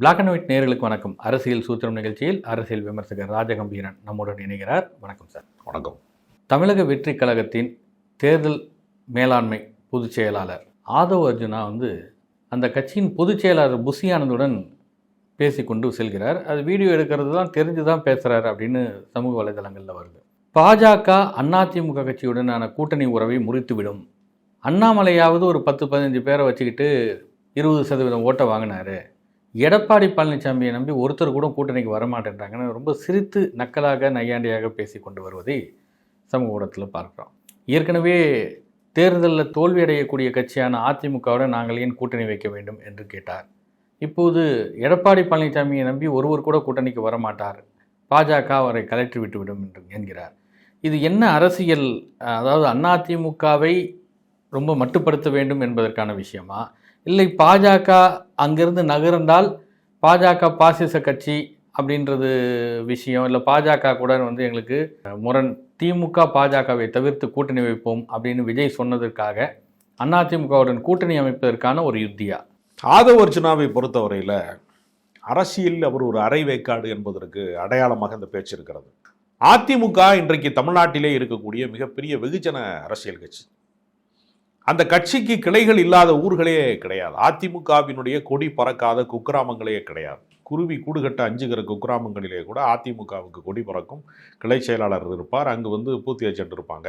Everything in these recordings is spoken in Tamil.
பிளாக் அண்ட் ஒயிட் நேர்களுக்கு வணக்கம். அரசியல் சூத்திரம் நிகழ்ச்சியில் அரசியல் விமர்சகர் ராஜகம்பீரன் நம்முடன் இணைகிறார். வணக்கம் சார். வணக்கம். தமிழக வெற்றி கழகத்தின் தேர்தல் மேலாண்மை பொதுச் செயலாளர் ஆதவ் அர்ஜுனா வந்து அந்த கட்சியின் பொதுச் செயலாளர் புசி ஆனந்துடன் பேசிக்கொண்டு செல்கிறார். அது வீடியோ எடுக்கிறது தான் தெரிஞ்சு தான் பேசுகிறார் அப்படின்னு சமூக வலைதளங்களில் வருது. பாஜக அதிமுக கட்சியுடனான கூட்டணி உறவை முறித்துவிடும். அண்ணாமலையாவது ஒரு பத்து பதினஞ்சு பேரை வச்சுக்கிட்டு இருபது சதவீதம் ஓட்டை வாங்கினாரு. எடப்பாடி பழனிசாமியை நம்பி ஒருத்தர் கூட கூட்டணிக்கு வரமாட்டேன்றாங்கன்னு ரொம்ப சிரித்து நக்கலாக நையாண்டியாக பேசி கொண்டு வருவதை சமூக ஊடகத்தில் பார்க்குறோம். ஏற்கனவே தேர்தலில் தோல்வி அடையக்கூடிய கட்சியான அதிமுகவுடன் நாங்கள் ஏன் கூட்டணி வைக்க வேண்டும் என்று கேட்டார். இப்போது எடப்பாடி பழனிசாமியை நம்பி ஒருவர் கூட கூட்டணிக்கு வரமாட்டார். பாஜக அவரை கலற்றி விட்டுவிடும் என்று என்கிறார். இது என்ன அரசியல்? அதாவது அதிமுகவை ரொம்ப மட்டுப்படுத்த வேண்டும் என்பதற்கான விஷயமா? இல்லை பாஜக அங்கிருந்து நகர்ந்தால் பாஜக பாசிச கட்சி அப்படின்றது விஷயம். இல்லை பாஜக கூட வந்து எங்களுக்கு முரண். திமுக பாஜகவை தவிர்த்து கூட்டணி வைப்போம் அப்படின்னு விஜய் சொன்னதற்காக அதிமுகவுடன் கூட்டணி அமைப்பதற்கான ஒரு யுத்தியா? ஆதவ அர்ஜுனாவை பொறுத்தவரையில் அரசியல் அவர் ஒரு அரை வேக்காடு என்பதற்கு அடையாளமாக இந்த பேச்சு இருக்கிறது. அதிமுக இன்றைக்கு தமிழ்நாட்டிலே இருக்கக்கூடிய மிகப்பெரிய வெகுஜன அரசியல் கட்சி. அந்த கட்சிக்கு கிளைகள் இல்லாத ஊர்களே கிடையாது. அதிமுகவினுடைய கொடி பறக்காத குக்கிராமங்களே கிடையாது. குருவி கூடுகட்ட அஞ்சுகிற குக்கிராமங்களிலே கூட அதிமுகவுக்கு கொடி பறக்கும். கிளை செயலாளர் இருப்பார். அங்கு வந்து பூர்த்தி ஏஜென்ட் இருப்பாங்க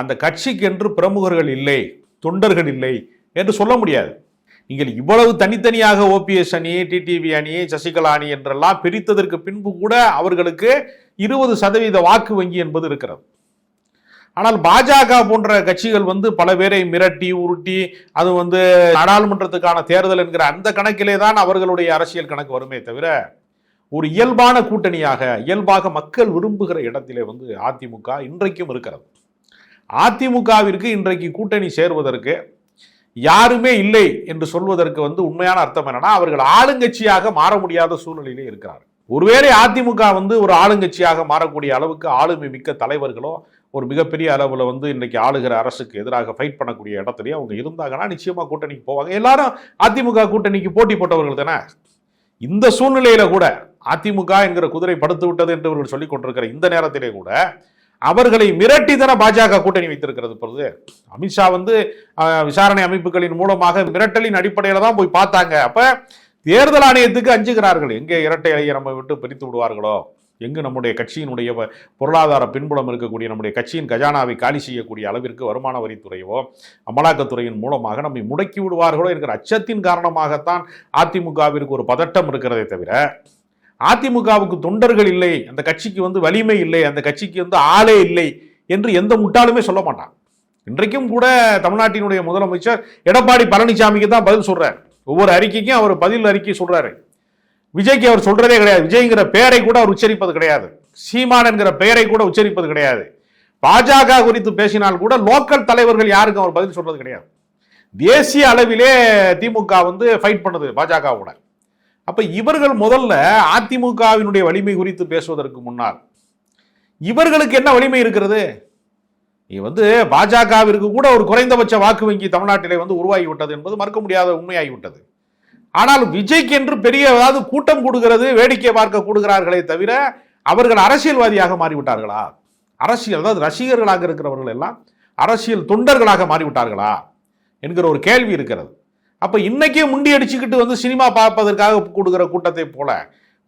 அந்த கட்சிக்கென்று பிரமுகர்கள் இல்லை தொண்டர்கள் இல்லை என்று சொல்ல முடியாது. நீங்கள் இவ்வளவு தனித்தனியாக ஓபிஎஸ் அணி டிடிவி அணி சசிகலா அணி என்றெல்லாம் பிரித்ததற்கு பின்பு கூட அவர்களுக்கு இருபது சதவீத வாக்கு வங்கி என்பது இருக்கிறது. ஆனால் பாஜக போன்ற கட்சிகள் வந்து பல பேரை மிரட்டி உருட்டி அது வந்து நாடாளுமன்றத்துக்கான தேர்தல் என்கிற அந்த கணக்கிலே தான் அவர்களுடைய அரசியல் கணக்கு வருமே தவிர ஒரு இயல்பான கூட்டணியாக இயல்பாக மக்கள் விரும்புகிற இடத்திலே வந்து அதிமுக இன்றைக்கும் இருக்கிறது. அதிமுகவிற்கு இன்றைக்கு கூட்டணி சேர்வதற்கு யாருமே இல்லை என்று சொல்வதற்கு வந்து உண்மையான அர்த்தம் என்னன்னா அவர்கள் ஆளுங்கட்சியாக மாற முடியாத சூழ்நிலையிலே இருக்கிறார் ஒருவேளை அதிமுக வந்து ஒரு ஆளுங்கட்சியாக மாறக்கூடிய அளவுக்கு ஆளுமை மிக்க தலைவர்களோ ஒரு மிகப்பெரிய அளவில் வந்து இன்னைக்கு ஆளுகிற அரசுக்கு எதிராக ஃபைட் பண்ணக்கூடிய இடத்துலயே அவங்க இருந்தாங்கன்னா நிச்சயமாக கூட்டணிக்கு போவாங்க. எல்லாரும் அதிமுக கூட்டணிக்கு போட்டி போட்டவர்கள் தானே? இந்த சூழ்நிலையில கூட அதிமுக என்கிற குதிரை படுத்து விட்டது என்று இவர்கள் சொல்லிக் கொண்டிருக்கிற இந்த நேரத்திலே கூட அவர்களை மிரட்டி தானே பாஜக கூட்டணி வைத்திருக்கிறது பொழுது? அமித்ஷா வந்து விசாரணை அமைப்புகளின் மூலமாக மிரட்டலின் அடிப்படையில் தான் போய் பார்த்தாங்க. அப்போ தேர்தல் ஆணையத்துக்கு அஞ்சுகிறார்கள். எங்கே இரட்டை அலையை நம்ம விட்டு பிரித்து விடுவார்களோ? எங்கு நம்முடைய கட்சியினுடைய பொருளாதார பின்புலம் இருக்கக்கூடிய நம்முடைய கட்சியின் கஜானாவை காலி செய்யக்கூடிய அளவிற்கு வருமான வரித்துறையோ அமலாக்கத்துறையின் மூலமாக நம்மை முடக்கி விடுவார்களோ என்கிற அச்சத்தின் காரணமாகத்தான் அதிமுகவிற்கு ஒரு பதட்டம் இருக்கிறதே தவிர அதிமுகவுக்கு தொண்டர்கள் இல்லை அந்த கட்சிக்கு வந்து வலிமை இல்லை அந்த கட்சிக்கு வந்து ஆளே இல்லை என்று எந்த முட்டாளுமே சொல்ல மாட்டான். இன்றைக்கும் கூட தமிழ்நாட்டினுடைய முதலமைச்சர் எடப்பாடி பழனிசாமிக்கு தான் பதில் சொல்றார். ஒவ்வொரு அறிக்கைக்கும் அவர் பதில் அறிக்கை சொல்றாரு. விஜய்க்கு அவர் சொல்றதே கிடையாது. விஜய்ங்கிற பெயரை கூட அவர் உச்சரிப்பது கிடையாது. சீமான் என்கிற பெயரை கூட உச்சரிப்பது கிடையாது. பாஜக குறித்து பேசினால் கூட லோக்கல் தலைவர்கள் யாருக்கும் அவர் பதில் சொல்றது கிடையாது. தேசிய அளவிலே திமுக வந்து ஃபைட் பண்ணுது பாஜகவோட. அப்ப இவர்கள் முதல்ல அதிமுகவினுடைய வலிமை குறித்து பேசுவதற்கு முன்னால் இவர்களுக்கு என்ன வலிமை இருக்கிறது? நீ வந்து பாஜகவிற்கு கூட ஒரு குறைந்தபட்ச வாக்கு வங்கி தமிழ்நாட்டிலே வந்து உருவாகிவிட்டது என்பது மறுக்க முடியாத உண்மையாகிவிட்டது. ஆனால் விஜய்க்கு என்று பெரிய ஏதாவது கூட்டம் கொடுக்கிறது வேடிக்கை பார்க்க கொடுக்கிறார்களே தவிர அவர்கள் அரசியல்வாதியாக மாறிவிட்டார்களா? அரசியல் அதாவது ரசிகர்களாக இருக்கிறவர்கள் எல்லாம் அரசியல் தொண்டர்களாக மாறிவிட்டார்களா? என்கிற ஒரு கேள்வி இருக்கிறது. அப்போ இன்னைக்கே முண்டி அடிச்சுக்கிட்டு வந்து சினிமா பார்ப்பதற்காக கொடுக்குற கூட்டத்தை போல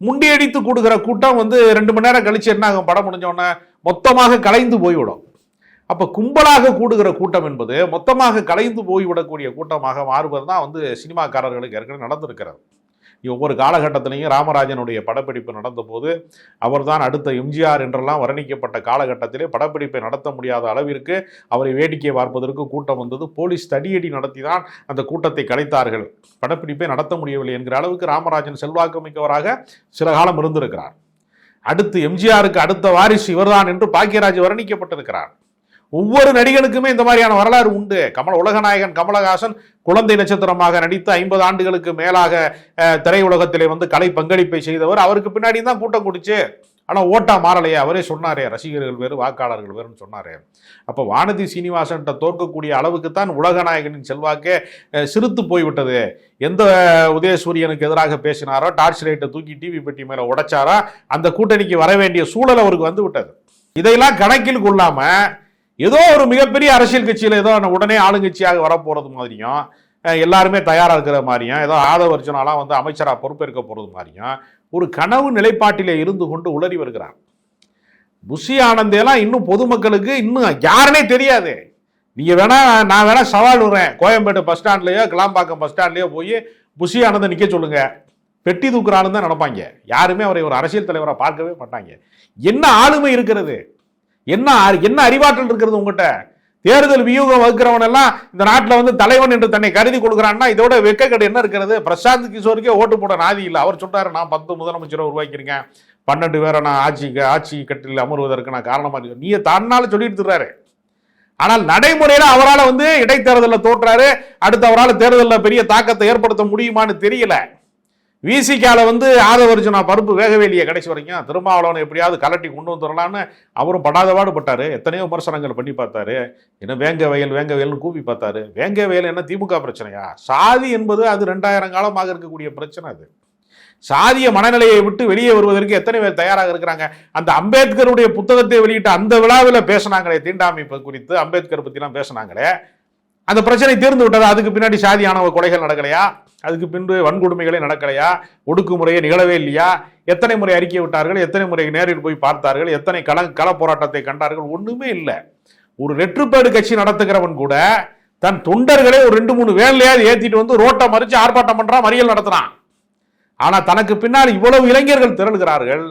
முண்டி அடித்து கொடுக்குற கூட்டம் வந்து ரெண்டு மணி நேரம் கழிச்சு என்ன ஆகும்? படம் முடிஞ்சோடனே மொத்தமாக கலைந்து போய்விடும். அப்போ கும்பலாக கூடுகிற கூட்டம் என்பது மொத்தமாக கலைந்து போய்விடக்கூடிய கூட்டமாக மாறுவது தான் வந்து சினிமாக்காரர்களுக்கு ஏற்கனவே நடந்திருக்கிறது. ஒவ்வொரு காலகட்டத்திலையும் ராமராஜனுடைய படப்பிடிப்பு நடந்தபோது அவர்தான் அடுத்த எம்ஜிஆர் என்றெல்லாம் வர்ணிக்கப்பட்ட காலகட்டத்திலே படப்பிடிப்பை நடத்த முடியாத அளவிற்கு அவரை வேடிக்கை பார்ப்பதற்கு கூட்டம் வந்தது. போலீஸ் தடியடி நடத்தி தான் அந்த கூட்டத்தை கலைத்தார்கள். படப்பிடிப்பை நடத்த முடியவில்லை என்கிற அளவுக்கு ராமராஜன் செல்வாக்கு மிக்கவராக சில காலம் இருந்திருக்கிறார். அடுத்து எம்ஜிஆருக்கு அடுத்த வாரிசு இவர்தான் என்று பாக்கியராஜ் வர்ணிக்கப்பட்டிருக்கிறார். ஒவ்வொரு நடிகனுக்குமே இந்த மாதிரியான வரலாறு உண்டு. கமல் உலகநாயகன் கமலஹாசன் குழந்தை நட்சத்திரமாக நடித்து ஐம்பது ஆண்டுகளுக்கு மேலாக திரையுலகத்திலே வந்து கலை பங்களிப்பை செய்தவர். அவருக்கு பின்னாடி தான் கூட்டம் குடிச்சு. ஆனால் ஓட்டா மாறலையே. அவரே சொன்னாரே ரசிகர்கள் வேறு வாக்காளர்கள் வேறுன்னு சொன்னாரே. அப்போ வானதி சீனிவாசன்கிட்ட தோற்கக்கூடிய அளவுக்கு தான் உலகநாயகனின் செல்வாக்கே சிறுத்து போய்விட்டது. எந்த உதயசூரியனுக்கு எதிராக பேசினாரோ டார்ச் லைட்டை தூக்கி டிவி பெட்டி மேலே உடைச்சாரோ அந்த கூட்டணிக்கு வர வேண்டிய சூழல் அவருக்கு வந்து விட்டது. இதையெல்லாம் கணக்கில் கொள்ளாமல் ஏதோ ஒரு மிகப்பெரிய அரசியல் கட்சியில் ஏதோ உடனே ஆளுங்கட்சியாக வரப்போகிறது மாதிரியும் எல்லாருமே தயாராக இருக்கிற மாதிரியும் ஏதோ ஆதவர்ஜனாலாம் வந்து அமைச்சராக பொறுப்பேற்க போகிறது மாதிரியும் ஒரு கனவு நிலைப்பாட்டிலே இருந்து கொண்டு உளறி வருகிறார் புஷி ஆனந்தேலாம் இன்னும் பொதுமக்களுக்கு இன்னும் யாருனே தெரியாது. நீங்கள் வேணா நான் வேணா சவால் விடுறேன். கோயம்பேடு பஸ் ஸ்டாண்ட்லேயோ கிளாம்பாக்கம் பஸ் ஸ்டாண்ட்லேயோ போய் புஷி ஆனந்தை நிற்க சொல்லுங்கள் பெட்டி தூக்குறான்னு தான் நினைப்பாங்க. யாருமே அவரை ஒரு அரசியல் தலைவரை பார்க்கவே மாட்டாங்க. என்ன ஆளுமை இருக்கிறது? என்ன அறி- என்ன அறிவாற்றல் இருக்கிறது உங்ககிட்ட? தேர்தல் வியூகம் வகுக்கிறவன் எல்லாம் இந்த நாட்டில் வந்து தலைவன் என்று தன்னை கருதி கொடுக்குறான்னா இதோட வெக்கக்கேடு என்ன இருக்கிறது? பிரசாந்த் கிஷோருக்கே ஓட்டு போட நாதி இல்லை. அவர் சொன்னார் நான் பத்து முதலமைச்சரை உருவாக்கியிருக்கேன். பன்னெண்டு பேரை நான் ஆட்சிக்கு ஆட்சி கட்டில் அமர்வதற்கு நான் காரணமாக இருக்கேன். நீ தன்னால சொல்லிட்டு ஆனால் நடைமுறையில் அவரால் வந்து இடைத்தேர்தலில் தோற்றாரு. அடுத்து அவரால் தேர்தலில் பெரிய தாக்கத்தை ஏற்படுத்த முடியுமான்னு தெரியல. விசிகால வந்து ஆதவர்ஜுனா பருப்பு வேகவேலியை கடைசி வரைக்கும். திருமாவளவன் எப்படியாவது கலட்டி கொண்டு வந்துடலான்னு அவரும் படாத பாடுபட்டாரு எத்தனையோ விமர்சனங்கள் பண்ணி பார்த்தாரு. என்ன வேங்க வயல் வேங்க வயல்னு கூப்பி பார்த்தாரு. வேங்க வயல் என்ன திமுக பிரச்சனையா? சாதி என்பது அது ரெண்டாயிரம் காலமாக இருக்கக்கூடிய பிரச்சனை அது. சாதிய மனநிலையை விட்டு வெளியே வருவதற்கு எத்தனை பேர் தயாராக இருக்கிறாங்க? அந்த அம்பேத்கருடைய புத்தகத்தை வெளியிட்ட அந்த விழாவில் பேசினாங்களே தீண்டாமை குறித்து. அம்பேத்கர் பற்றிலாம் பேசினாங்களே. அந்த பிரச்சனை தீர்ந்து விட்டது? அதுக்கு பின்னாடி சாதியானவ கொலைகள் நடக்கலையா? அதுக்கு பின்பு வன்கொடுமைகளே நடக்கலையா? ஒடுக்குமுறையே நிகழவே இல்லையா? எத்தனை முறை அறிக்கை விட்டார்கள்? எத்தனை முறை நேரில் போய் பார்த்தார்கள்? எத்தனை கள கள போராட்டத்தை கண்டார்கள்? ஒன்றுமே இல்லை. ஒரு வெற்றுப்பேடு கட்சி நடத்துகிறவன் கூட தன் தொண்டர்களே ஒரு ரெண்டு மூணு வேலையாவது ஏற்றிட்டு வந்து ரோட்டை மறித்து ஆர்ப்பாட்டம் பண்ணுறான் மறியல் நடத்துகிறான் ஆனால் தனக்கு பின்னால் இவ்வளவு இளைஞர்கள் திரளுகிறார்கள்.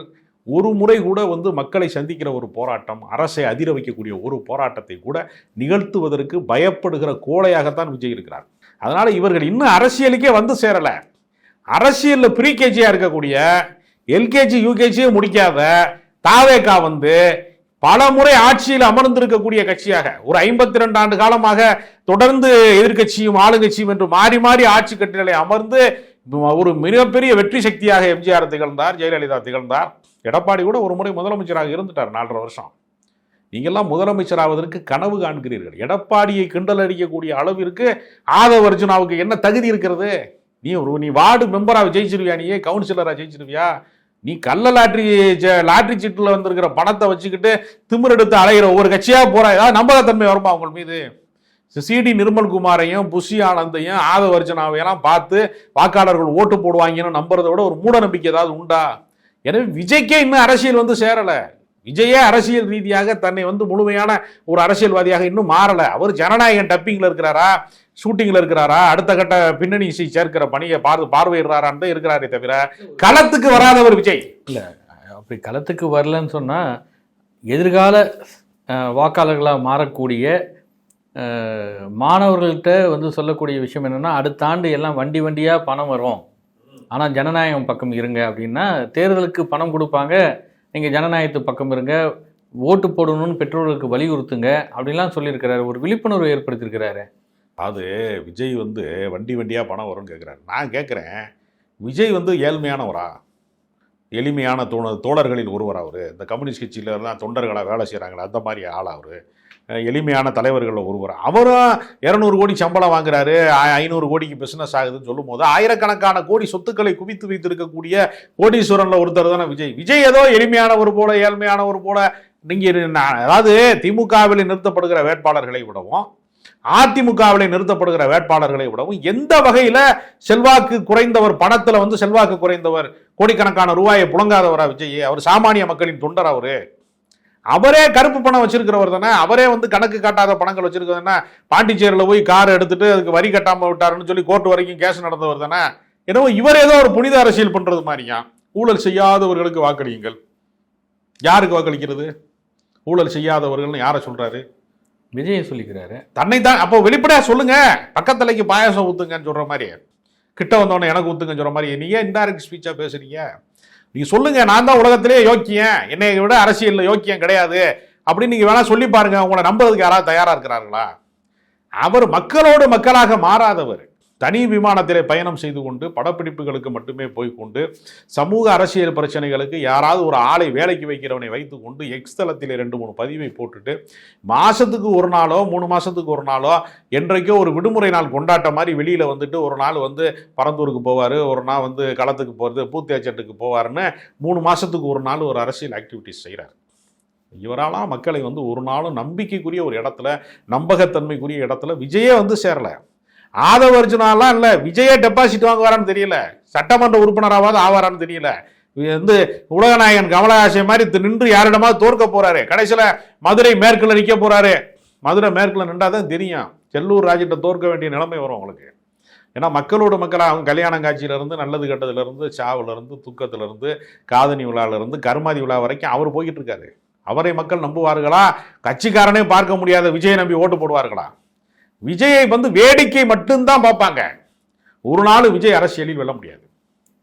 ஒரு முறை கூட வந்து மக்களை சந்திக்கிற ஒரு போராட்டம் அரசை அதிர வைக்கக்கூடிய ஒரு போராட்டத்தை கூட நிகழ்த்துவதற்கு பயப்படுகிற கோழையாகத்தான் விஜய் இருக்கிறார். அதனால் இவர்கள் இன்னும் அரசியலுக்கே வந்து சேரலை. அரசியலில் ப்ரீகேஜியாக இருக்கக்கூடிய எல்கேஜி யூகேஜியும் முடிக்காத தாவேகா வந்து பல முறை ஆட்சியில் அமர்ந்திருக்கக்கூடிய கட்சியாக ஒரு ஐம்பத்தி ரெண்டு ஆண்டு காலமாக தொடர்ந்து எதிர்க்கட்சியும் ஆளுங்கட்சியும் என்று மாறி மாறி ஆட்சி கட்டிலே அமர்ந்து ஒரு மிகப்பெரிய வெற்றி சக்தியாக எம்ஜிஆர் திகழ்ந்தார் ஜெயலலிதா திகழ்ந்தார். எடப்பாடி கூட ஒரு முறை முதலமைச்சராக இருந்துட்டார் நாலரை வருஷம். நீங்கள்லாம் முதலமைச்சராவதற்கு கனவு காண்கிறீர்கள். எடப்பாடியை கிண்டல் அடிக்கக்கூடிய அளவிற்கு ஆதவ அர்ஜுனாவுக்கு என்ன தகுதி இருக்கிறது? நீ ஒரு நீ வார்டு மெம்பராக ஜெயிச்சிருவியா நீயே கவுன்சிலராக ஜெயிச்சிருவியா? நீ கள்ள லாட்ரி லாட்ரி சீட்டில் வந்திருக்கிற பணத்தை வச்சுக்கிட்டு திமிரெடுத்து அலைகிற ஒவ்வொரு கட்சியாக போகிற ஏதாவது நம்பகத்தன்மை வருமா உங்கள் மீது? சிடி நிர்மல்குமாரையும் புஷி ஆனந்தையும் ஆதவர்ஜனாவையெல்லாம் பார்த்து வாக்காளர்கள் ஓட்டு போடுவாங்கன்னு நம்புறதை விட ஒரு மூட நம்பிக்கை ஏதாவது உண்டா? எனவே விஜய்க்கே இன்னும் அரசியல் வந்து சேரலை. விஜயே அரசியல் ரீதியாக தன்னை வந்து முழுமையான ஒரு அரசியல்வாதியாக இன்னும் மாறலை. அவர் ஜனநாயகன் டப்பிங்கில் இருக்கிறாரா? ஷூட்டிங்கில் இருக்கிறாரா? அடுத்த கட்ட பின்னணி இசை சேர்க்கிற பணியை பார் பார்வையிடுறாரான்னு தான் இருக்கிறாரே தவிர களத்துக்கு வராதவர் விஜய். இல்லை அப்படி களத்துக்கு வரலன்னு சொன்னால் எதிர்கால வாக்காளர்களாக மாறக்கூடிய மாணவர்கள்ட்ட வந்து சொல்லக்கூடிய விஷயம் என்னென்னா அடுத்த ஆண்டு எல்லாம் வண்டி வண்டியாக பணம் வரும். ஆனால் ஜனநாயகம் பக்கம் இருங்க அப்படின்னா தேர்தலுக்கு பணம் கொடுப்பாங்க. நீங்கள் ஜனநாயகத்து பக்கம் இருங்க. ஓட்டு போடணும்னு பெற்றோர்களுக்கு வலியுறுத்துங்க அப்படிலாம் சொல்லியிருக்கிறாரு. ஒரு விழிப்புணர்வு ஏற்படுத்தியிருக்கிறாரு. அது விஜய் வந்து வண்டி வண்டியாக பணம் வரும்னு கேட்குறாரு நான் கேட்குறேன் விஜய் வந்து ஏழ்மையானவரா? எளிமையான தோண தோழர்களில் ஒருவர் அவர்? இந்த கம்யூனிஸ்ட் கட்சியில் தான் தொண்டர்களாக வேலை செய்கிறாங்களா அந்த மாதிரி ஆள் அவர்? எளிமையான தலைவர்களில் ஒருவர். அவரும் இரநூறு கோடி சம்பளம் வாங்குறாரு ஐநூறு கோடிக்கு பிஸ்னஸ் ஆகுதுன்னு சொல்லும்போது ஆயிரக்கணக்கான கோடி சொத்துக்களை குவித்து வைத்திருக்கக்கூடிய கோடீஸ்வரனில் ஒருத்தர் தானே விஜய். விஜய் ஏதோ எளிமையானவர் போல ஏழ்மையானவர் போல நீங்கள் நான் அதாவது திமுகவில் நிறுத்தப்படுகிற வேட்பாளர்களை விடவும் அதிமுகவில் நிறுத்தப்படுகிற வேட்பாளர்களை விடவும் எந்த வகையில் செல்வாக்கு குறைந்தவர் பணத்தில் வந்து செல்வாக்கு குறைந்தவர் கோடிக்கணக்கான ரூபாயை புழங்காதவரா விஜய்? அவர் சாமானிய மக்களின் தொண்டர் அவரு. அவரே கருப்பு பணம் வச்சிருக்கிறவர் தானே? அவரே வந்து கணக்கு காட்டாத பணங்கள் வச்சிருக்கிறதுனா பாண்டிச்சேரியில் போய் கார் எடுத்துட்டு அதுக்கு வரி கட்டாம விட்டாருன்னு சொல்லி கோர்ட் வரைக்கும் கேஸ் நடந்தவர் தானே? என்னவோ இவர் ஏதோ ஒரு புனித அரசியல் பண்றது மாதிரியா? ஊழல் செய்யாதவர்களுக்கு வாக்களியுங்கள். யாருக்கு வாக்களிக்கிறது? ஊழல் செய்யாதவர்கள்னு யாரை சொல்றாரு? விஜயை சொல்லிக்கிறாரு. தன்னை தான் அப்போ வெளிப்படையா சொல்லுங்க. பக்கத்தலைக்கு பாயாசம் ஊத்துங்கன்னு சொல்ற மாதிரி கிட்ட வந்தவொடனே எனக்கு ஊத்துங்கன்னு சொல்ற மாதிரி நீங்க இன்டைரக்ட் ஸ்பீச்சா பேசுறீங்க? நீங்க சொல்லுங்க நான் தான் உலகத்திலே யோக்கியன். என்னை விட அரசியலில் யோக்கியம் கிடையாது. அப்படின்னு நீங்க வேணா சொல்லி பாருங்க உங்களை நம்புறதுக்கு யாராவது தயாரா இருக்கிறார்களா? அவர் மக்களோடு மக்களாக மாறாதவர். தனி விமானத்திலே பயணம் செய்து கொண்டு படப்பிடிப்புகளுக்கு மட்டுமே போய்கொண்டு சமூக அரசியல் பிரச்சனைகளுக்கு யாராவது ஒரு ஆளை வேலைக்கு வைக்கிறவனை வைத்து கொண்டு எக்ஸ் தளத்தில் ரெண்டு மூணு பதிவை போட்டுட்டு மாதத்துக்கு ஒரு நாளோ மூணு மாதத்துக்கு ஒரு நாளோ என்றைக்கோ ஒரு விடுமுறை நாள் கொண்டாட்ட மாதிரி வெளியில் வந்துட்டு ஒரு நாள் வந்து பரந்தூருக்கு போவார் ஒரு நாள் வந்து களத்துக்கு போகிறது பூத்தேச்சட்டுக்கு போவாருன்னு மூணு மாதத்துக்கு ஒரு நாள் ஒரு அரசியல் ஆக்டிவிட்டிஸ் செய்கிறார் இவராலாம் மக்களை வந்து ஒரு நாளும் நம்பிக்கைக்குரிய ஒரு இடத்துல நம்பகத்தன்மைக்குரிய இடத்துல விஜயே வந்து சேரல. ஆதவ அர்ஜுனாலாம் இல்லை விஜயே டெபாசிட் வாங்குவாரான்னு தெரியல. சட்டமன்ற உறுப்பினராவது ஆவாரான்னு தெரியல. வந்து உலகநாயகன் கமலஹாசன் மாதிரி தி- நின்று யாரிடமாவது தோற்க போறாரு. கடைசியில் மதுரை மேற்குல நிற்க போறாரு. மதுரை மேற்குல நின்றா தான் தெரியும். செல்லூர் ராஜிட்ட தோற்க வேண்டிய நிலைமை வரும் அவங்களுக்கு. ஏன்னா மக்களோட மக்களாக அவங்க கல்யாணம் காட்சியிலேருந்து நல்லது கெட்டதுலேருந்து சாவிலேருந்து துக்கத்துலேருந்து காதணி விழால இருந்து கருமாதி விழா வரைக்கும் அவர் போய்கிட்டு இருக்காரு. அவரை மக்கள் நம்புவார்களா? கட்சிக்காரனே பார்க்க முடியாத விஜயை நம்பி ஓட்டு போடுவார்களா? விஜயை வந்து வேடிக்கை மட்டும்தான் பார்ப்பாங்க. ஒரு நாள் விஜய் அரசியலில் வெல்ல முடியாது.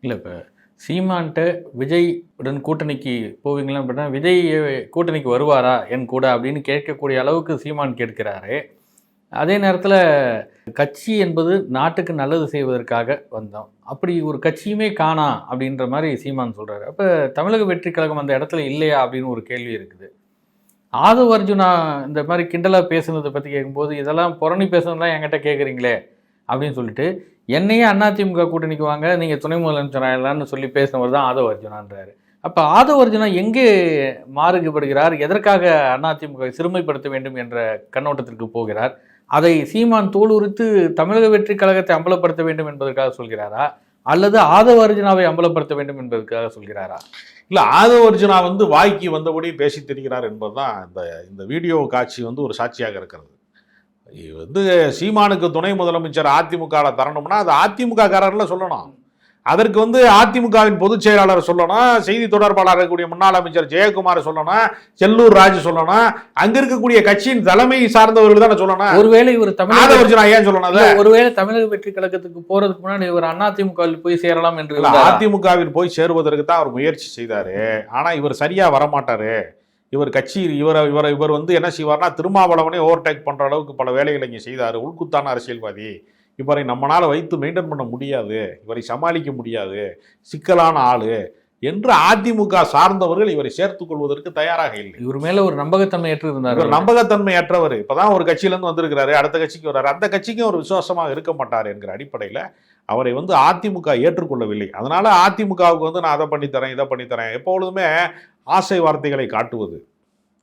இல்லை இப்போ சீமான்ட்ட விஜய் உடன் கூட்டணிக்கு போவீங்களா அப்படின்னா விஜய் கூட்டணிக்கு வருவாரா? என் கூட? அப்படின்னு கேட்கக்கூடிய அளவுக்கு சீமான் கேட்கிறாரு. அதே நேரத்தில் கட்சி என்பது நாட்டுக்கு நல்லது செய்வதற்காக வந்தோம். அப்படி ஒரு கட்சியுமே காணா அப்படின்ற மாதிரி சீமான் சொல்கிறாரு அப்போ தமிழக வெற்றி கழகம் அந்த இடத்துல இல்லையா அப்படின்னு ஒரு கேள்வி இருக்குது. ஆதவ அர்ஜுனா இந்த மாதிரி கிண்டலாக பேசுனதை பற்றி கேட்கும்போது இதெல்லாம் புறணி பேசுனதுலாம் என்கிட்ட கேட்குறீங்களே அப்படின்னு சொல்லிட்டு என்னையே அதிமுக கூட்டணிக்கு வாங்க நீங்கள் துணை முதலமைச்சர் சொல்லி பேசினவர் தான் ஆதவ அர்ஜுனான்றாரு. அப்போ ஆதவ அர்ஜுனா எங்கே மாறுபடுகிறார் எதற்காக அதிமுக சிறுமைப்படுத்த வேண்டும் என்ற கண்ணோட்டத்திற்கு போகிறார் அதை சீமான் தோலுரித்து தமிழக வெற்றி கழகத்தை அம்பலப்படுத்த வேண்டும் என்பதற்காக சொல்கிறாரா அல்லது ஆதவ அர்ஜுனாவை அம்பலப்படுத்த வேண்டும் என்பதற்காக சொல்கிறாரா? இல்லை ஆதவ அர்ஜுனா வந்து வாய்க்கு வந்தபடி பேசி திரிகிறார் என்பதுதான் இந்த இந்த வீடியோ காட்சி வந்து ஒரு சாட்சியாக இருக்கிறது. இது வந்து சீமானுக்கு துணை முதலமைச்சர் அதிமுகவில் தரணும்னா அது அதிமுக காரர்ல சொல்லணும். அதற்கு வந்து அதிமுகவின் பொதுச் செயலாளர் சொல்லணும் செய்தி தொடர்பாளர் இருக்கக்கூடிய முன்னாள் அமைச்சர் ஜெயக்குமார் சொல்லணும் செல்லூர் ராஜு சொல்லணும் அங்க இருக்கக்கூடிய கட்சியின் தலைமை சார்ந்தவர்கள் தானே சொல்லணும். ஒருவேளை இவர் தமிழக ஏன் சொல்லணும் ஒருவேளை தமிழக வெற்றி கழகத்துக்கு போறதுக்கு முன்னாடி இவர் அதிமுகவில் போய் சேரலாம் என்று? அதிமுகவில் போய் சேருவதற்கு தான் அவர் முயற்சி செய்தாரு. ஆனா இவர் சரியா வரமாட்டாரு. இவர் கட்சி இவர் இவர் இவர் வந்து என்ன செய்வார்னா திருமாவளவனே ஓவர்டேக் பண்ற அளவுக்கு பல வேலைகளை இங்கே செய்தாரு உள்குத்தான அரசியல்வாதி. இவரை நம்மளால வைத்து மெயின்டைன் பண்ண முடியாது. இவரை சமாளிக்க முடியாது. சிக்கலான ஆளு என்று அதிமுக சார்ந்தவர்கள் இவரை சேர்த்துக் கொள்வதற்கு தயாராக இல்லை. இவர் மேல ஒரு நம்பகத்தன்மையற்று இருந்தார் இவர் நம்பகத்தன்மை அற்றவர் இப்பதான் ஒரு கட்சியில இருந்து வந்திருக்கிறாரு அடுத்த கட்சிக்கு வர்றாரு. அந்த கட்சிக்கும் ஒரு விசுவாசமாக இருக்க மாட்டார் என்கிற அடிப்படையில அவரை வந்து அதிமுக ஏற்றுக்கொள்ளவில்லை. அதனால அதிமுகவுக்கு வந்து நான் அதை பண்ணித்தரேன் இதை பண்ணித்தரேன் எப்பொழுதுமே ஆசை வார்த்தைகளை காட்டுவது.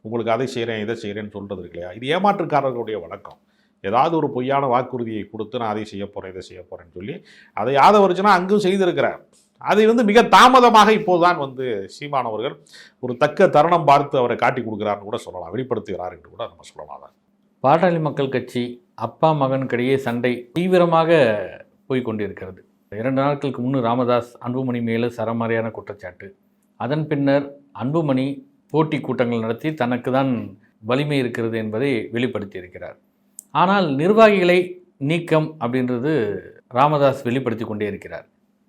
உங்களுக்கு அதை செய்கிறேன் இதை செய்கிறேன்னு சொல்றது இருக்கு இல்லையா? இது ஏமாற்றுக்காரர்களுடைய வழக்கம். ஏதாவது ஒரு பொய்யான வாக்குறுதியை கொடுத்து நான் அதை செய்ய போகிறேன் இதை செய்ய போகிறேன்னு சொல்லி அதை யாதவரிச்சுனா அங்கும் செய்திருக்கிறார். அதை வந்து மிக தாமதமாக இப்போதுதான் வந்து சீமானவர்கள் ஒரு தக்க தருணம் பார்த்து அவரை காட்டி கொடுக்குறாருன்னு கூட சொல்லலாம் வெளிப்படுத்துகிறார் என்று கூட நம்ம சொல்லலாம். பாட்டாளி மக்கள் கட்சி அப்பா மகனுக்கிடையே சண்டை தீவிரமாக போய்கொண்டிருக்கிறது இரண்டு நாட்களுக்கு முன்னு ராமதாஸ் அன்புமணி மேலே சரமாரியான குற்றச்சாட்டு. அதன் பின்னர் அன்புமணி போட்டி கூட்டங்கள் நடத்தி தனக்கு தான் வலிமை இருக்கிறது என்பதை வெளிப்படுத்தியிருக்கிறார். ஆனால் நிர்வாகிகளை நீக்கம் அப்படின்றது ராமதாஸ் வெளிப்படுத்தி கொண்டே இருக்கிறார்.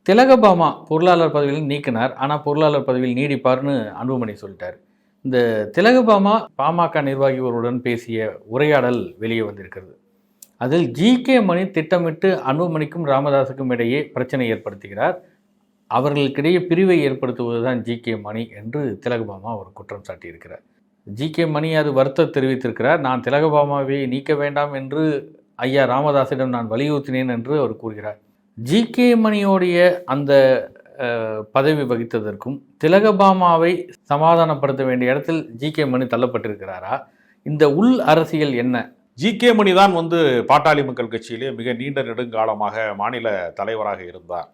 திலகபாமா பொருளாளர் பதவியில் நீக்கினார் ஆனால் பொருளாளர் பதவியில் நீடிப்பார்னு அன்புமணி சொல்லிட்டார். இந்த திலகபாமா பாமக நிர்வாகி ஒருவருடன் பேசிய உரையாடல் வெளியே வந்திருக்கிறது. அதில் ஜி கே மணி திட்டமிட்டு அன்புமணிக்கும் ராமதாஸுக்கும் இடையே பிரச்சனை ஏற்படுத்துகிறார். அவர்களுக்கிடையே பிரிவை ஏற்படுத்துவதுதான் ஜி கே மணி என்று திலகபாமா ஒரு குற்றம் சாட்டியிருக்கிறார். ஜி கே மணி அது வருத்தம் தெரிவித்திருக்கிறார். நான் திலகபாமாவை நீக்க வேண்டாம் என்று ஐயா ராமதாஸிடம் நான் வலியுறுத்தினேன் என்று அவர் கூறுகிறார். ஜி கே மணியோடைய அந்த பதவி வகித்ததற்கும் திலகபாமாவை சமாதானப்படுத்த வேண்டிய இடத்தில் ஜி கே மணி தள்ளப்பட்டிருக்கிறாரா? இந்த உள் அரசியல் என்ன? ஜி கே மணி தான் வந்து பாட்டாளி மக்கள் கட்சியிலே மிக நீண்ட நெடுங்காலமாக மாநில தலைவராக இருந்தார்.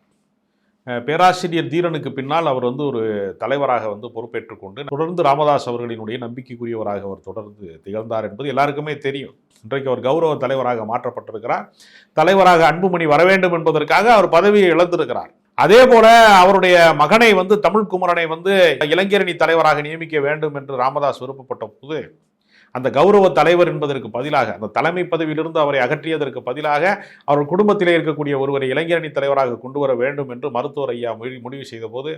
பேராசிரியர் தீரனுக்கு பின்னால் அவர் வந்து ஒரு தலைவராக வந்து பொறுப்பேற்றுக் கொண்டு தொடர்ந்து ராமதாஸ் அவர்களினுடைய நம்பிக்கைக்குரியவராக அவர் தொடர்ந்து திகழ்ந்தார் என்பது எல்லாருக்குமே தெரியும். இன்றைக்கு அவர் கௌரவ தலைவராக மாற்றப்பட்டிருக்கிறார். தலைவராக அன்புமணி வர வேண்டும் என்பதற்காக அவர் பதவியை இழந்திருக்கிறார். அதே போல அவருடைய மகனை வந்து தமிழ் குமரனை வந்து இளைஞரணி தலைவராக நியமிக்க வேண்டும் என்று ராமதாஸ் விருப்பப்பட்ட போது அந்த கௌரவ தலைவர் என்பதற்கு பதிலாக அந்த தலைமை பதவியிலிருந்து அவரை அகற்றியதற்கு பதிலாக அவர் குடும்பத்திலே இருக்கக்கூடிய ஒருவரை இளைஞரணி தலைவராக கொண்டு வர வேண்டும் என்று மருத்துவர் ஐயா முடிவு முடிவு செய்தபோது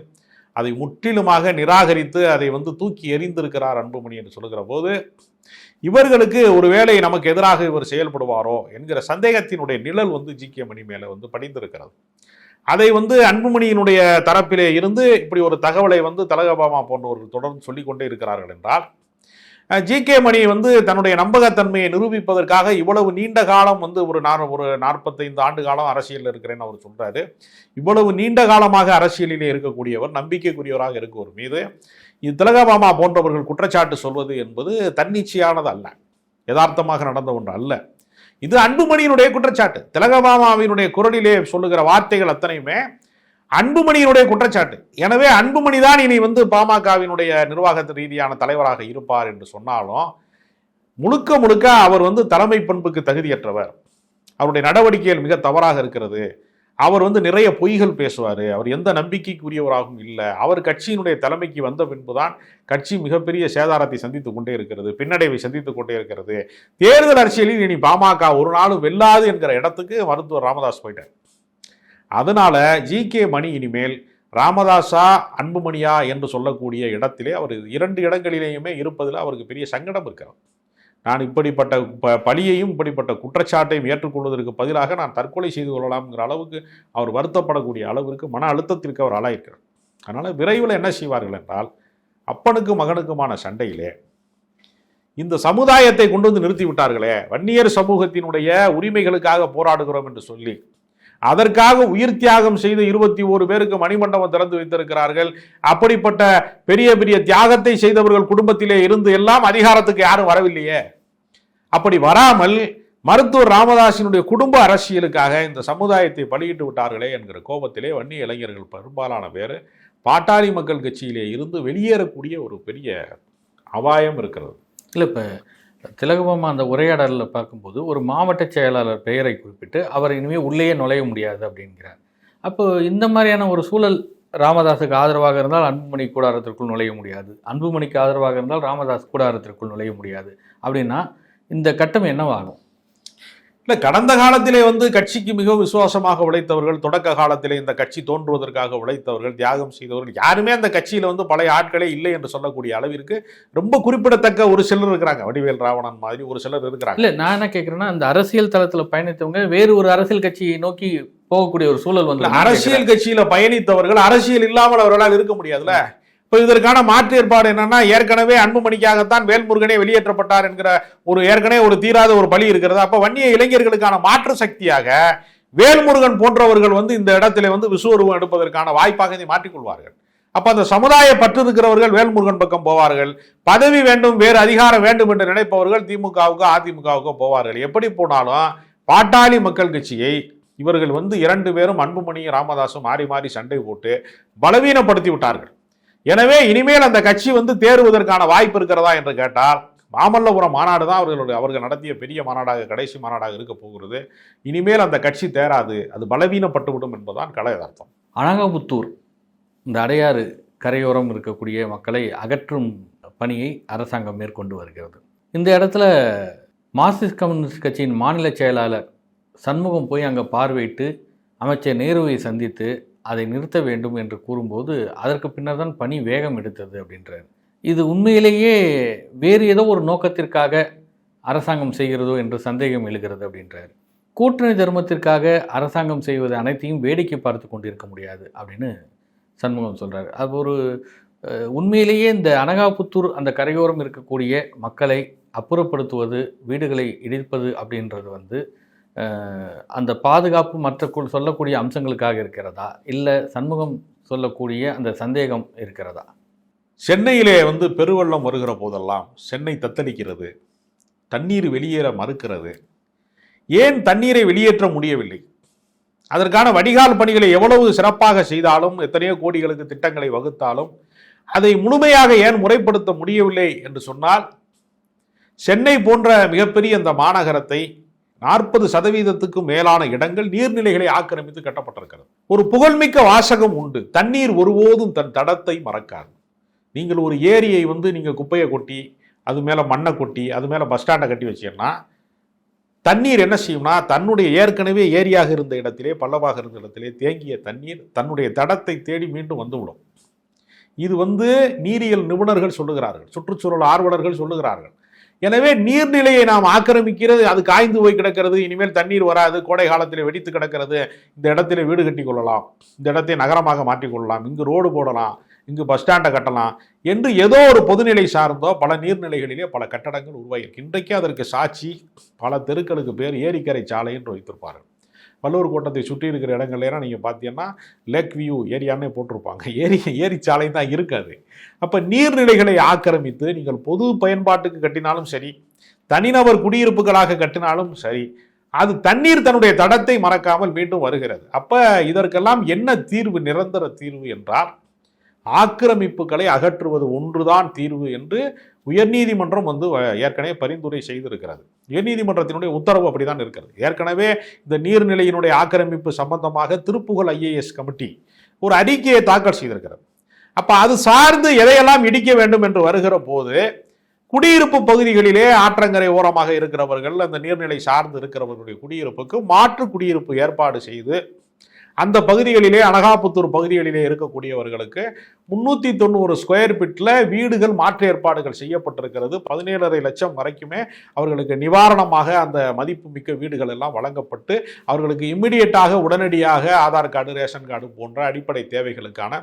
அதை முற்றிலுமாக நிராகரித்து அதை வந்து தூக்கி எறிந்திருக்கிறார் அன்புமணி என்று சொல்லுகிற போது இவர்களுக்கு ஒருவேளை நமக்கு எதிராக இவர் செயல்படுவாரோ என்கிற சந்தேகத்தினுடைய நிழல் வந்து ஜி கே மணி மேலே வந்து படிந்திருக்கிறது. அதை வந்து அன்புமணியினுடைய தரப்பிலே இருந்து இப்படி ஒரு தகவலை வந்து தலகபாமா போன்றவர்கள் தொடர்ந்து சொல்லிக்கொண்டே இருக்கிறார்கள் என்றால் ஜி கே மணி வந்து தன்னுடைய நம்பகத்தன்மையை நிரூபிப்பதற்காக இவ்வளவு நீண்ட காலம் வந்து ஒரு நார் ஒரு நாற்பத்தைந்து ஆண்டு காலம் அரசியலில் இருக்கிறேன்னு அவர் சொல்கிறாரு இவ்வளவு நீண்ட காலமாக அரசியலிலே இருக்கக்கூடியவர் நம்பிக்கைக்குரியவராக இருக்கவர் மீது இது திலகபாமா போன்றவர்கள் குற்றச்சாட்டு சொல்வது என்பது தன்னிச்சையானது அல்ல. யதார்த்தமாக நடந்த ஒன்று அல்ல. இது அன்புமணியினுடைய குற்றச்சாட்டு. திலகபாமாவினுடைய குரலிலே சொல்லுகிற வார்த்தைகள் அத்தனையுமே அன்புமணியினுடைய குற்றச்சாட்டு. எனவே அன்புமணி தான் இனி வந்து பாமகவினுடைய நிர்வாகத்து ரீதியான தலைவராக இருப்பார் என்று சொன்னாலும் முழுக்க முழுக்க அவர் வந்து தலைமை பண்புக்கு தகுதியற்றவர். அவருடைய நடவடிக்கைகள் மிக தவறாக இருக்கிறது. அவர் வந்து நிறைய பொய்கள் பேசுவார். அவர் எந்த நம்பிக்கைக்குரியவராகவும் இல்லை. அவர் கட்சியினுடைய தலைமைக்கு வந்த பின்புதான் கட்சி மிகப்பெரிய சேதாரத்தை சந்தித்துக் கொண்டே இருக்கிறது பின்னடைவை சந்தித்துக் கொண்டே இருக்கிறது. தேர்தல் அரசியலில் இனி பாமக ஒரு நாளும் வெல்லாது என்கிற இடத்துக்கு மருத்துவர் ராமதாஸ் போயிட்டார். அதனால் ஜி கே மணி இனிமேல் ராமதாஸா அன்புமணியா என்று சொல்லக்கூடிய இடத்திலே அவர் இரண்டு இடங்களிலேயுமே இருப்பதில் அவருக்கு பெரிய சங்கடம் இருக்கிறது. நான் இப்படிப்பட்ட ப பழியையும் இப்படிப்பட்ட குற்றச்சாட்டையும் ஏற்றுக்கொள்வதற்கு பதிலாக நான் தற்கொலை செய்து கொள்ளலாம்ங்கிற அளவுக்கு அவர் வருத்தப்படக்கூடிய அளவிற்கு மன அழுத்தத்திற்கு அவர் ஆளாயிருக்கிறார். அதனால் விரைவில் என்ன செய்வார்கள் என்றால் அப்பனுக்கும் மகனுக்குமான சண்டையிலே இந்த சமுதாயத்தை கொண்டு வந்து நிறுத்தி விட்டார்களே வன்னியர் சமூகத்தினுடைய உரிமைகளுக்காக போராடுகிறோம் என்று சொல்லி அதற்காக உயிர் தியாகம் செய்து இருபத்தி ஓரு பேருக்கு மணிமண்டபம் திறந்து வைத்திருக்கிறார்கள். அப்படிப்பட்ட பெரிய பெரிய தியாகத்தை செய்தவர்கள் குடும்பத்திலே இருந்து எல்லாம் அதிகாரத்துக்கு யாரும் வரவில்லையே. அப்படி வராமல் மருத்துவர் ராமதாசினுடைய குடும்ப அரசியலுக்காக இந்த சமுதாயத்தை பலியிட்டு விட்டார்களே என்கிற கோபத்திலே வன்னி இளைஞர்கள் பெரும்பாலான பேர் பாட்டாளி மக்கள் கட்சியிலே இருந்து வெளியேறக்கூடிய ஒரு பெரிய அபாயம் இருக்கிறது. இல்லை இப்போ திலகபாமா அந்த உரையாடலில் பார்க்கும்போது ஒரு மாவட்ட செயலாளர் பெயரை குறிப்பிட்டு அவர் இனிமேல் உள்ளேயே நுழைய முடியாது அப்படிங்கிறார். அப்போ இந்த மாதிரியான ஒரு சூழல் ராமதாஸுக்கு ஆதரவாக இருந்தால் அன்புமணி கூடாரத்திற்குள் நுழைய முடியாது. அன்புமணிக்கு ஆதரவாக இருந்தால் ராமதாஸ் கூடாரத்திற்குள் நுழைய முடியாது. அப்படின்னா இந்த கட்டம் என்னவாகும்? இல்லை கடந்த காலத்திலே வந்து கட்சிக்கு மிகவும் விசுவாசமாக உழைத்தவர்கள் தொடக்க காலத்திலே இந்த கட்சி தோன்றுவதற்காக உழைத்தவர்கள் தியாகம் செய்தவர்கள் யாருமே அந்த கட்சியில் வந்து பழைய ஆட்களே இல்லை என்று சொல்லக்கூடிய அளவிற்கு ரொம்ப குறிப்பிடத்தக்க ஒரு சிலர் இருக்கிறாங்க. வடிவேல் ராவணன் மாதிரி ஒரு சிலர் இருக்கிறாங்க. இல்லை நான் என்ன கேட்குறேன்னா இந்த அரசியல் தளத்தில் பயணித்தவங்க வேறு ஒரு அரசியல் கட்சியை நோக்கி போகக்கூடிய ஒரு சூழல் வந்து அரசியல் கட்சியில பயணித்தவர்கள் அரசியல் இல்லாமல் அவர்களால் இருக்க முடியாதுல்ல? இப்போ இதற்கான மாற்று ஏற்பாடு என்னன்னா ஏற்கனவே அன்புமணிக்காகத்தான் வேல்முருகனே வெளியேற்றப்பட்டார் என்கிற ஒரு ஏற்கனவே ஒரு தீராத ஒரு பலி இருக்கிறது. அப்போ வன்னிய இளைஞர்களுக்கான மாற்று சக்தியாக வேல்முருகன் போன்றவர்கள் வந்து இந்த இடத்துல வந்து விசுவருவம் எடுப்பதற்கான வாய்ப்பாக இதை மாற்றிக்கொள்வார்கள். அப்போ அந்த சமுதாய பற்று இருக்கிறவர்கள் வேல்முருகன் பக்கம் போவார்கள். பதவி வேண்டும் வேறு அதிகாரம் வேண்டும் என்று நினைப்பவர்கள் திமுகவுக்கோ அதிமுகவுக்கோ போவார்கள். எப்படி போனாலும் பாட்டாளி மக்கள் கட்சியை இவர்கள் வந்து இரண்டு பேரும் அன்புமணியும் ராமதாசும் மாறி மாறி சண்டை போட்டு பலவீனப்படுத்தி விட்டார்கள். எனவே இனிமேல் அந்த கட்சி வந்து தேர்வதற்கான வாய்ப்பு இருக்கிறதா என்று கேட்டால் மாமல்லபுரம் மாநாடு தான் அவர்களுடைய அவர்கள் நடத்திய பெரிய மாநாடாக கடைசி மாநாடாக இருக்க போகிறது. இனிமேல் அந்த கட்சி தேராது அது பலவீனப்பட்டுவிடும் என்பதுதான் கலை அர்த்தம். அனகாபுத்தூர் இந்த அடையாறு கரையோரம் இருக்கக்கூடிய மக்களை அகற்றும் பணியை அரசாங்கம் மேற்கொண்டு வருகிறது. இந்த இடத்துல மார்க்சிஸ்ட் கம்யூனிஸ்ட் கட்சியின் மாநில செயலாளர் சண்முகம் போய் அங்கே பார்வையிட்டு அமைச்சர் நேருவை சந்தித்து அதை நிறுத்த வேண்டும் என்று கூறும்போது அதற்கு பின்னர் தான் பணி வேகம் எடுத்தது அப்படின்றார். இது உண்மையிலேயே வேறு ஏதோ ஒரு நோக்கத்திற்காக அரசாங்கம் செய்கிறதோ என்று சந்தேகம் எழுகிறது அப்படின்றார். கூட்டணி தர்மத்திற்காக அரசாங்கம் செய்வது அனைத்தையும் வேடிக்கை பார்த்து கொண்டிருக்க முடியாது அப்படின்னு சண்முகம் சொல்கிறார் அது ஒரு உண்மையிலேயே இந்த அனகாபுத்தூர் அந்த கரையோரம் இருக்கக்கூடிய மக்களை அப்புறப்படுத்துவது வீடுகளை இடிப்பது அப்படின்றது வந்து அந்த பாதுகாப்பு மற்ற சொல்லக்கூடிய அம்சங்களுக்காக இருக்கிறதா? இல்லை சண்முகம் சொல்லக்கூடிய அந்த சந்தேகம் இருக்கிறதா? சென்னையிலே வந்து பெருவெள்ளம் வருகிற போதெல்லாம் சென்னை தத்தளிக்கிறது. தண்ணீர் வெளியேற மறுக்கிறது. ஏன் தண்ணீரை வெளியேற்ற முடியவில்லை? அதற்கான வடிகால் பணிகளை எவ்வளவு சிறப்பாக செய்தாலும் எத்தனையோ கோடிகளுக்கு திட்டங்களை வகுத்தாலும் அதை முழுமையாக ஏன் முறைப்படுத்த முடியவில்லை என்று சொன்னால் சென்னை போன்ற மிகப்பெரிய இந்த மாநகரத்தை நாற்பது சதவீதத்துக்கும் மேலான இடங்கள் நீர்நிலைகளை ஆக்கிரமித்து கட்டப்பட்டிருக்கிறது. ஒரு புகழ்மிக்க வாசகம் உண்டு. தண்ணீர் ஒருபோதும் தன் தடத்தை மறக்காது. நீங்கள் ஒரு ஏரியை வந்து நீங்கள் குப்பையை கொட்டி அது மேலே மண்ணை கொட்டி அது மேலே பஸ் ஸ்டாண்டை கட்டி வச்சீங்கன்னா தண்ணீர் என்ன செய்யும்னா தன்னுடைய ஏற்கனவே ஏரியாக இருந்த இடத்திலே பல்லவாக இருந்த இடத்திலே தேங்கிய தண்ணீர் தன்னுடைய தடத்தை தேடி மீண்டும் வந்துவிடும். இது வந்து நீரியல் நிபுணர்கள் சொல்லுகிறார்கள் சுற்றுச்சூழல் ஆர்வலர்கள் சொல்லுகிறார்கள். எனவே நீர்நிலையை நாம் ஆக்கிரமிக்கிறது அது காய்ந்து போய் கிடக்கிறது இனிமேல் தண்ணீர் வராது கோடை காலத்தில் வெடித்து கிடக்கிறது இந்த இடத்துல வீடு கட்டி கொள்ளலாம் இந்த இடத்தை நகரமாக மாற்றிக்கொள்ளலாம் இங்கு ரோடு போடலாம் இங்கு பஸ் ஸ்டாண்டை கட்டலாம் என்று ஏதோ ஒரு பொதுநிலை சார்ந்தோ பல நீர்நிலைகளிலே பல கட்டடங்கள் உருவாகியிருக்கு. இன்றைக்கு அதற்கு சாட்சி பல தெருக்களுக்கு பேர் ஏரிக்கரை சாலை என்று வைத்திருப்பார்கள். வல்லூர் கோட்டத்தை சுற்றி இருக்கிற இடங்கள்லாம் நீங்கள் பார்த்தீங்கன்னா லேக் வியூ ஏரியானே போட்டிருப்பாங்க. ஏரி ஏரி சாலை தான் இருக்காது. அப்போ நீர்நிலைகளை ஆக்கிரமித்து நீங்கள் பொது பயன்பாட்டுக்கு கட்டினாலும் சரி தனிநபர் குடியிருப்புகளாக கட்டினாலும் சரி அது தண்ணீர் தன்னுடைய தடத்தை மறக்காமல் மீண்டும் வருகிறது. அப்போ இதற்கெல்லாம் என்ன தீர்வு நிரந்தர தீர்வு என்றால் ஆக்கிரமிப்புகளை அகற்றுவது ஒன்றுதான் தீர்வு என்று உயர்நீதிமன்றம் வந்து ஏற்கனவே பரிந்துரை செய்திருக்கிறது. உயர்நீதிமன்றத்தினுடைய உத்தரவு அப்படிதான் இருக்கிறது. ஏற்கனவே இந்த நீர்நிலையினுடைய ஆக்கிரமிப்பு சம்பந்தமாக திருப்புகழ் ஐஏஎஸ் கமிட்டி ஒரு அறிக்கையை தாக்கல் செய்திருக்கிறது. அப்போ அது சார்ந்து எதையெல்லாம் இடிக்க வேண்டும் என்று வருகிற போது குடியிருப்பு பகுதிகளிலே ஆற்றங்கரை ஓரமாக இருக்கிறவர்கள் அந்த நீர்நிலை சார்ந்து இருக்கிறவர்களுடைய குடியிருப்புக்கு மாற்று குடியிருப்பு ஏற்பாடு செய்து அந்த பகுதிகளிலே அனகாபுத்தூர் பகுதிகளிலே இருக்கக்கூடியவர்களுக்கு முன்னூற்றி தொண்ணூறு ஸ்கொயர் ஃபீட்டில் வீடுகள் மாற்று ஏற்பாடுகள் செய்யப்பட்டிருக்கிறது. பதினேழரை லட்சம் வரைக்குமே அவர்களுக்கு நிவாரணமாக அந்த மதிப்பு மிக்க வீடுகள் எல்லாம் வழங்கப்பட்டு அவர்களுக்கு இம்மிடியட்டாக உடனடியாக ஆதார் கார்டு ரேஷன் கார்டு போன்ற அடிப்படை தேவைகளுக்கான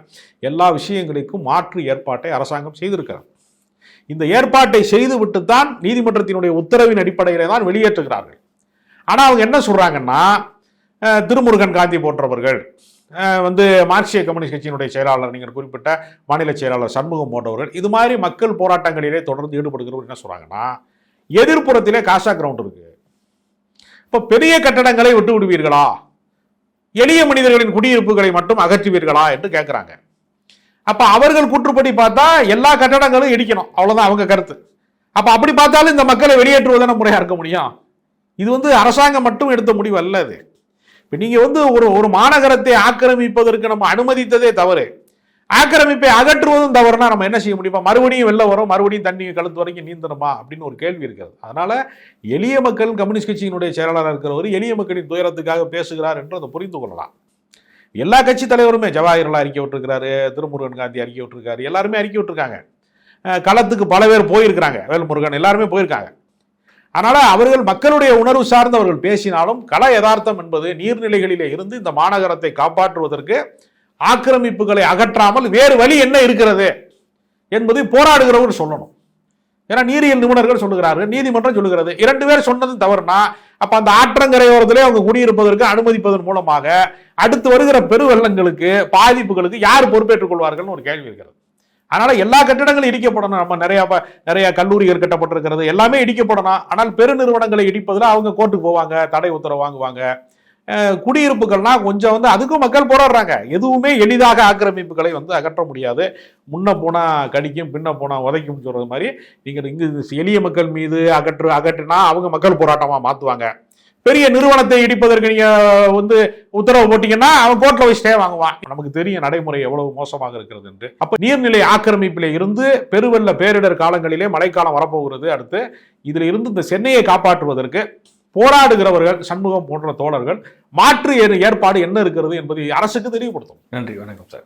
எல்லா விஷயங்களுக்கும் மாற்று ஏற்பாட்டை அரசாங்கம் செய்திருக்கிறது. இந்த ஏற்பாட்டை செய்துவிட்டு தான் நீதிமன்றத்தினுடைய உத்தரவின் அடிப்படையிலே தான் வெளியேற்றுகிறார்கள். ஆனால் அவங்க என்ன சொல்கிறாங்கன்னா திருமுருகன் காந்தி போன்றவர்கள். வந்து மார்க்சிய கம்யூனிஸ்ட் கட்சியினுடைய செயலாளர் நீங்கள் குறிப்பிட்ட மாநில செயலாளர் சண்முகம் போன்றவர்கள் இது மாதிரி மக்கள் போராட்டங்களிலே தொடர்ந்து ஈடுபடுகிறவர் என்ன சொல்கிறாங்கன்னா எதிர்ப்புறத்திலே காசா கிரவுண்ட் இருக்குது இப்போ பெரிய கட்டடங்களை விட்டு விடுவீர்களா? எளிய மனிதர்களின் குடியிருப்புகளை மட்டும் அகற்றுவீர்களா என்று கேட்குறாங்க அப்போ அவர்கள் கூற்றுப்படி பார்த்தா எல்லா கட்டடங்களும் இடிக்கணும். அவ்வளோதான் அவங்க கருத்து. அப்போ அப்படி பார்த்தாலும் இந்த மக்களை வெளியேற்றுவதான முறையாக இருக்க முடியும்? இது வந்து அரசாங்கம் மட்டும் எடுத்த முடிவு அல்ல அது. இப்போ நீங்கள் வந்து ஒரு ஒரு மாநகரத்தை ஆக்கிரமிப்பதற்கு நம்ம அனுமதித்ததே தவறு. ஆக்கிரமிப்பை அகற்றுவதும் தவறுனா நம்ம என்ன செய்ய முடியுமா? மறுபடியும் வெளில வரும் மறுபடியும் தண்ணி கழுத்து வரைக்கும் நீந்தணுமா? அப்படின்னு ஒரு கேள்வி இருக்கிறது. அதனால் எளிய மக்கள் கம்யூனிஸ்ட் கட்சியினுடைய செயலாளராக இருக்கிறவர் எளிய மக்களின் துயரத்துக்காக பேசுகிறார் என்று அதை புரிந்து கொள்ளலாம். எல்லா கட்சி தலைவருமே ஜவாஹர்லால் அறிக்கை விட்டுருக்காரு திருமுருகன் காந்தி அறிக்கை விட்டுருக்காரு எல்லாருமே அறிக்கை விட்டுருக்காங்க. களத்துக்கு பல பேர் போயிருக்கிறாங்க வேல்முருகன் எல்லாருமே போயிருக்காங்க. அதனால் அவர்கள் மக்களுடைய உணர்வு சார்ந்து அவர்கள் பேசினாலும் கள யதார்த்தம் என்பது நீர்நிலைகளிலே இருந்து இந்த மாநகரத்தை காப்பாற்றுவதற்கு ஆக்கிரமிப்புகளை அகற்றாமல் வேறு வழி என்ன இருக்கிறது என்பதை போராடுகிறவர் சொல்லணும். ஏன்னா நீரியல் நிபுணர்கள் சொல்லுகிறார்கள் நீதிமன்றம் சொல்லுகிறது. இரண்டு பேர் சொன்னது தவறுனா அப்ப அந்த ஆற்றங்கரையோரத்திலே அவங்க குடியிருப்பதற்கு அனுமதிப்பதன் மூலமாக அடுத்து வருகிற பெருவெள்ளங்களுக்கு பாதிப்புகளுக்கு யார் பொறுப்பேற்றுக் கொள்வார்கள்னு ஒரு கேள்வி இருக்கிறது. அதனால் எல்லா கட்டிடங்களும் இடிக்கப்படணும். நம்ம நிறைய ப- நிறைய கல்லூரிகள் கட்டப்பட்டிருக்கிறது. எல்லாமே இடிக்கப்படணும். ஆனால் பெருநிறுவனங்களை இடிப்பதில் அவங்க கோர்ட்டுக்கு போவாங்க தடை உத்தரவு வாங்குவாங்க. குடியிருப்புகள்னால் குடியிருப்புகள்னா கொஞ்சம் வந்து அதுக்கும் மக்கள் போராடுறாங்க. எதுவுமே எளிதாக ஆக்கிரமிப்புகளை வந்து அகற்ற முடியாது. முன்ன போனால் கடிக்கும் பின்ன போனால் உதைக்கும் சொல்கிறது மாதிரி. நீங்கள் இங்கு எளிய மக்கள் மீது அகற்று அகற்றினா அவங்க மக்கள் போராட்டமாக மாற்றுவாங்க பெரிய நிறுவனத்தை இடிப்பதற்கு நீங்க வந்து உத்தரவு போட்டீங்கன்னா அவன் கோர்ட்ல போய் ஸ்டே வாங்குவான். நமக்கு தெரியும் நடைமுறை எவ்வளவு மோசமாக இருக்கிறது என்று. அப்ப நீர்நிலை ஆக்கிரமிப்பில் இருந்து பெருவெள்ள பேரிடர் காலங்களிலே மழைக்காலம் வரப்போகிறது. அடுத்து இதுல இருந்து இந்த சென்னையை காப்பாற்றுவதற்கு போராடுகிறவர்கள் சண்முகம் போன்ற தோழர்கள் மாற்று ஏற்பாடு என்ன இருக்கிறது என்பதை அரசுக்கு தெரியப்படுத்தும். நன்றி வணக்கம் சார்.